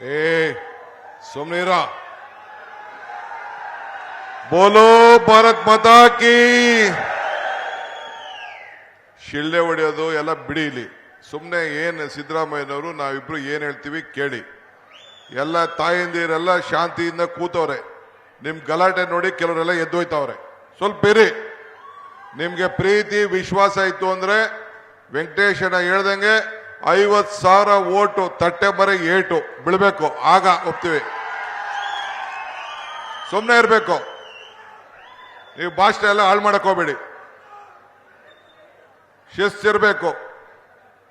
ಏ, ಸುಮ್ನಿರ. ಬೋಲೋ ಭಾರತ್ ಮಾತಾ ಕಿ. ಶಿಳ್ಳೆ ಹೊಡೆಯೋದು ಎಲ್ಲ ಬಿಡಿ ಇಲ್ಲಿ. ಸುಮ್ಮನೆ ಏನು ಸಿದ್ದರಾಮಯ್ಯನವರು, ನಾವಿಬ್ರು ಏನು ಹೇಳ್ತೀವಿ ಕೇಳಿ. ಎಲ್ಲ ತಾಯಿಂದಿರೆಲ್ಲ ಶಾಂತಿಯಿಂದ ಕೂತವ್ರೆ. ನಿಮ್ಮ ಗಲಾಟೆ ನೋಡಿ ಕೆಲವರೆಲ್ಲ ಎದ್ದೋಯ್ತವ್ರೆ. ಸ್ವಲ್ಪ ಇರಿ. ನಿಮಗೆ ಪ್ರೀತಿ, ವಿಶ್ವಾಸ ಇತ್ತು ಅಂದ್ರೆ ವೆಂಕಟೇಶನ ಹೇಳ್ದಂಗೆ ಐವತ್ ಸಾವಿರ ಓಟು, ತಟ್ಟೆ ಬರ ಏಟು ಬೀಳ್ಬೇಕು ಆಗ ಒಪ್ತೀವಿ. ಸುಮ್ಮನೆ ಇರಬೇಕು. ನೀವು ಭಾಷಣ ಎಲ್ಲ ಹಾಳು ಮಾಡಕ್ ಹೋಗ್ಬೇಡಿ. ಶಿಸ್ತಿರ್ಬೇಕು.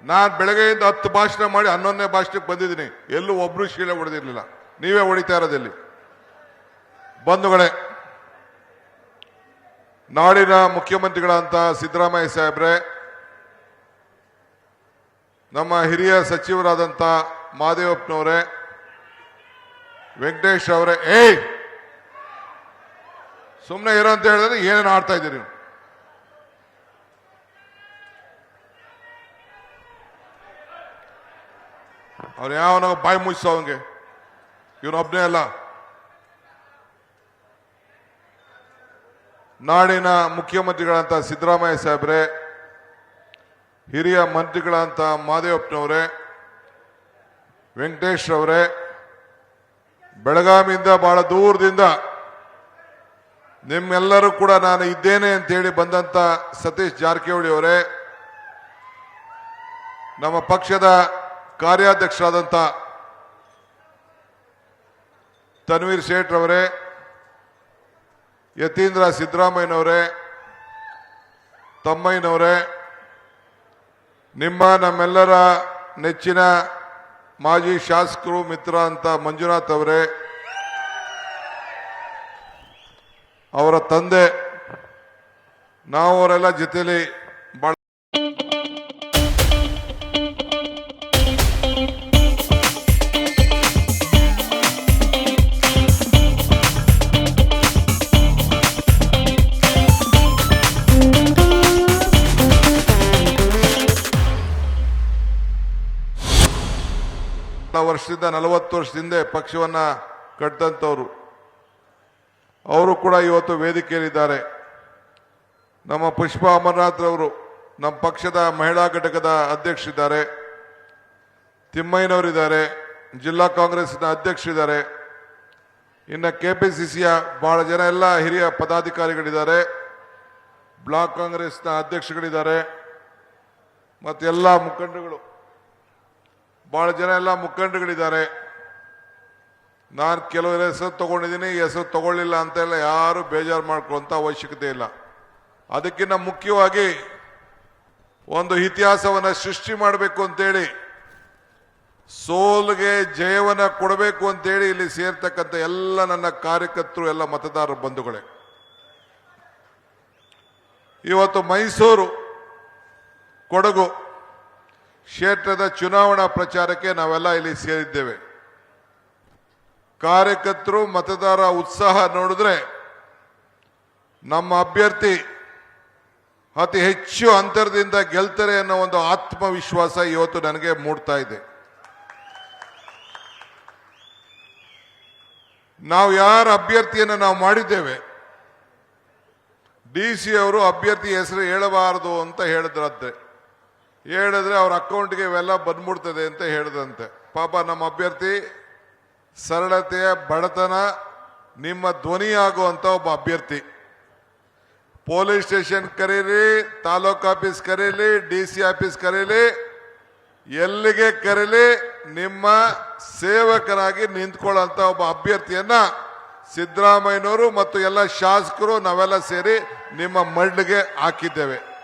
ನಾನು ಬೆಳಗ್ಗೆಯಿಂದ ಹತ್ತು ಭಾಷಣ ಮಾಡಿ ಹನ್ನೊಂದನೇ ಭಾಷಣಕ್ಕೆ ಬಂದಿದ್ದೀನಿ. ಎಲ್ಲೂ ಒಬ್ರು ಶೀಲೆ ಹೊಡೆದಿರ್ಲಿಲ್ಲ. ನೀವೇ ಹೊಡಿತಾ ಇರೋದಿಲ್ಲಿ ಬಂಧುಗಳೇ, ನಾಡಿನ ಮುಖ್ಯಮಂತ್ರಿಗಳಂತ ಸಿದ್ದರಾಮಯ್ಯ ಸಾಹೇಬ್ರೆ ನಮ್ಮ ಹಿರಿಯ ಸಚಿವರಾದಂಥ ಮಾದೇವಪ್ಪನವರೇ, ವೆಂಕಟೇಶ್ ಅವರೇ, ಏಯ್! ಸುಮ್ಮನೆ ಇರೋ ಅಂತ ಹೇಳಿದ್ರೆ ಏನೇನು ಆಡ್ತಾ ಇದ್ದೀರಿ ನೀವು? ಅವ್ರು ಯಾವನ ಬಾಯಿ ಮುಚ್ಚೋ ಅವನಿಗೆ. ಇವನೊಬ್ಬನೇ ಅಲ್ಲ. ನಾಡಿನ ಮುಖ್ಯಮಂತ್ರಿಗಳಂತ ಸಿದ್ದರಾಮಯ್ಯ ಸಾಹೇಬ್ರೆ ಹಿರಿಯ ಮಂತ್ರಿಗಳಂತ ಮಾದೇವಪ್ಪನವರೇ ವೆಂಕಟೇಶ್ ಅವರೇ ಬೆಳಗಾವಿಯಿಂದ ಬಹಳ ದೂರದಿಂದ ನಿಮ್ಮೆಲ್ಲರೂ ಕೂಡ ನಾನು ಇದ್ದೇನೆ ಅಂತೇಳಿ ಬಂದಂತ ಸತೀಶ್ ಜಾರಕಿಹೊಳಿ ಅವರೇ, ನಮ್ಮ ಪಕ್ಷದ ಕಾರ್ಯಾಧ್ಯಕ್ಷರಾದಂಥ ತನ್ವೀರ್ ಶೇಟ್ ಅವರೇ ಯತೀಂದ್ರ ಸಿದ್ದರಾಮಯ್ಯನವರೇ, ತಮ್ಮಯ್ಯನವರೇ ನಿಮ್ಮ ನಮ್ಮೆಲ್ಲರ ನೆಚ್ಚಿನ ಮಾಜಿ ಶಾಸಕರು ಮಿತ್ರ ಅಂತ ಮಂಜುನಾಥ್ ಅವರೇ ಅವರ ತಂದೆ ನಾವು ಅವರೆಲ್ಲ ಜೊತೆಲಿ ಬಹಳ ವರ್ಷದಿಂದ ನಲವತ್ತು ವರ್ಷದಿಂದ ಪಕ್ಷವನ್ನ ಕಟ್ಟಂತವ್ರು ಅವರು ಕೂಡ ಇವತ್ತು ವೇದಿಕೆಯಲ್ಲಿದ್ದಾರೆ. ನಮ್ಮ ಪುಷ್ಪ ಅಮರನಾಥ್ರವರು ನಮ್ಮ ಪಕ್ಷದ ಮಹಿಳಾ ಘಟಕದ ಅಧ್ಯಕ್ಷರಿದ್ದಾರೆ. ತಿಮ್ಮಯ್ಯನವರಿದ್ದಾರೆ. ಜಿಲ್ಲಾ ಕಾಂಗ್ರೆಸ್ನ ಅಧ್ಯಕ್ಷರಿದ್ದಾರೆ. ಇನ್ನು ಕೆ ಪಿ ಸಿ ಸಿಯ ಭಾಳ ಜನ ಎಲ್ಲ ಹಿರಿಯ ಪದಾಧಿಕಾರಿಗಳಿದ್ದಾರೆ. ಬ್ಲಾಕ್ ಕಾಂಗ್ರೆಸ್ನ ಅಧ್ಯಕ್ಷಗಳಿದ್ದಾರೆ ಮತ್ತೆಲ್ಲ ಮುಖಂಡರುಗಳು. ಬಹಳ ಜನ ಎಲ್ಲ ಮುಖಂಡಗಳಿದ್ದಾರೆ ನಾನು ಕೆಲವರ ಹೆಸರು ತಗೊಂಡಿದ್ದೀನಿ ಹೆಸರು ತಗೊಳ್ಳಿಲ್ಲ ಅಂತೆಲ್ಲ ಯಾರು ಬೇಜಾರು ಮಾಡ್ಕೊಳ್ಳೋಂಥ ಅವಶ್ಯಕತೆ ಇಲ್ಲ. ಅದಕ್ಕಿಂತ ಮುಖ್ಯವಾಗಿ ಒಂದು ಇತಿಹಾಸವನ್ನು ಸೃಷ್ಟಿ ಮಾಡಬೇಕು ಅಂತೇಳಿ, ಸೋಲ್ಗೆ ಜಯವನ್ನು ಕೊಡಬೇಕು ಅಂತೇಳಿ ಇಲ್ಲಿ ಸೇರ್ತಕ್ಕಂಥ ಎಲ್ಲ ನನ್ನ ಕಾರ್ಯಕರ್ತರು, ಎಲ್ಲ ಮತದಾರ ಬಂಧುಗಳೇ. ಇವತ್ತು ಮೈಸೂರು ಕೊಡಗು ಕ್ಷೇತ್ರದ ಚುನಾವಣಾ ಪ್ರಚಾರಕ್ಕೆ ನಾವೆಲ್ಲ ಇಲ್ಲಿ ಸೇರಿದ್ದೇವೆ. ಕಾರ್ಯಕರ್ತರು, ಮತದಾರ ಉತ್ಸಾಹ ನೋಡಿದ್ರೆ ನಮ್ಮ ಅಭ್ಯರ್ಥಿ ಅತಿ ಹೆಚ್ಚು ಅಂತರದಿಂದ ಗೆಲ್ತಾರೆ ಅನ್ನೋ ಒಂದು ಆತ್ಮವಿಶ್ವಾಸ ಇವತ್ತು ನನಗೆ ಮೂಡ್ತಾ ಇದೆ. ನಾವು ಯಾರ ಅಭ್ಯರ್ಥಿಯನ್ನು ನಾವು ಮಾಡಿದ್ದೇವೆ? ಡಿ ಸಿ ಅವರು ಅಭ್ಯರ್ಥಿ ಹೆಸರು ಹೇಳಬಾರದು ಅಂತ ಹೇಳಿದ್ರಂತೆ ಹೇಳಿದ್ರೆ ಅವ್ರ ಅಕೌಂಟ್ಗೆ ಇವೆಲ್ಲ ಬಂದ್ಬಿಡ್ತದೆ ಅಂತ ಹೇಳಿದಂತೆ. ಪಾಪ ನಮ್ಮ ಅಭ್ಯರ್ಥಿ ಸರಳತೆಯ ಬಡತನ, ನಿಮ್ಮ ಧ್ವನಿ ಆಗುವಂತ ಒಬ್ಬ ಅಭ್ಯರ್ಥಿ. ಪೊಲೀಸ್ ಸ್ಟೇಷನ್ ಕರೀಲಿ ತಾಲೂಕ್ ಆಫೀಸ್ ಕರೀಲಿ, ಡಿ ಸಿ ಆಫೀಸ್ ಕರೀಲಿ, ಎಲ್ಲಿಗೆ ಕರೀಲಿ, ನಿಮ್ಮ ಸೇವಕರಾಗಿ ನಿಂತ್ಕೊಳ್ಳುವಂತ ಒಬ್ಬ ಅಭ್ಯರ್ಥಿಯನ್ನ ಸಿದ್ದರಾಮಯ್ಯನವರು ಮತ್ತು ಎಲ್ಲ ಶಾಸಕರು ನಾವೆಲ್ಲ ಸೇರಿ ನಿಮ್ಮ ಮಡ್ಲಿಗೆ ಹಾಕಿದ್ದೇವೆ.